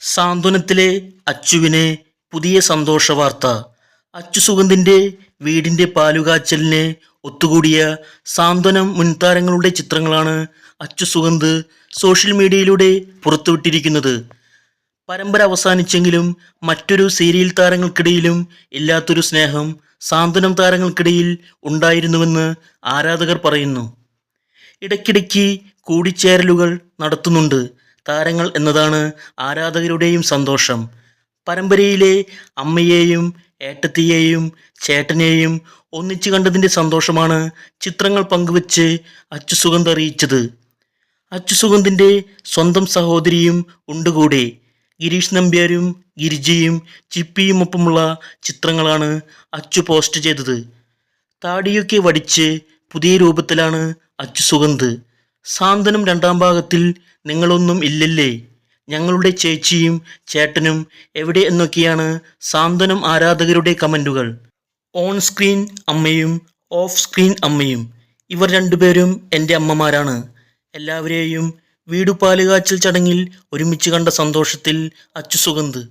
സാന്ത്വനത്തിലെ അച്ചുവിന് പുതിയ സന്തോഷ വാർത്ത അച്ചു വീടിന്റെ പാലുകാച്ചലിന് ഒത്തുകൂടിയ സാന്ത്വനം മുൻതാരങ്ങളുടെ ചിത്രങ്ങളാണ് അച്ചു സുഗന്ധ് സോഷ്യൽ മീഡിയയിലൂടെ പുറത്തുവിട്ടിരിക്കുന്നത്. പരമ്പര അവസാനിച്ചെങ്കിലും മറ്റൊരു സീരിയൽ താരങ്ങൾക്കിടയിലും ഇല്ലാത്തൊരു സ്നേഹം സാന്ത്വനം താരങ്ങൾക്കിടയിൽ ഉണ്ടായിരുന്നുവെന്ന് ആരാധകർ പറയുന്നു. ഇടയ്ക്കിടയ്ക്ക് കൂടിച്ചേരലുകൾ നടത്തുന്നുണ്ട്. താരങ്ങൾ എന്നതാണ് ആരാധകരുടെയും സന്തോഷം. പരമ്പരയിലെ അമ്മയെയും ഏട്ടത്തിയെയും ചേട്ടനെയും ഒന്നിച്ചു കണ്ടതിന്റെ സന്തോഷമാണ് ചിത്രങ്ങൾ പങ്കുവച്ച് അച്ചു സുഗന്ധ് അറിയിച്ചത്. അച്ചു സുഗന്ധിന്റെ സ്വന്തം സഹോദരിയും ഉണ്ടുകൂടെ. ഗിരീഷ് നമ്പ്യാരും ഗിരിജയും ചിപ്പിയും ഒപ്പമുള്ള ചിത്രങ്ങളാണ് അച്ചു പോസ്റ്റ് ചെയ്തത്. താടിയൊക്കെ വടിച്ച് പുതിയ രൂപത്തിലാണ് അച്ചു സുഗന്ധ് സാന്ത്വനം രണ്ടാം ഭാഗത്തിൽ നിങ്ങളൊന്നും ഇല്ലല്ലേ? ഞങ്ങളുടെ ചേച്ചിയും ചേട്ടനും എവിടെ എന്നൊക്കെയാണ് സാന്ത്വനം ആരാധകരുടെ കമന്റുകൾ ഓൺ സ്ക്രീൻ അമ്മയും ഓഫ് സ്ക്രീൻ അമ്മയും. ഇവർ രണ്ടുപേരും എന്റെ അമ്മമാരാണ്. എല്ലാവരെയും വീടുപാലുകാച്ചൽ ചടങ്ങിൽ ഒരുമിച്ച് കണ്ട സന്തോഷത്തിൽ അച്ചു സുഗന്ധ്.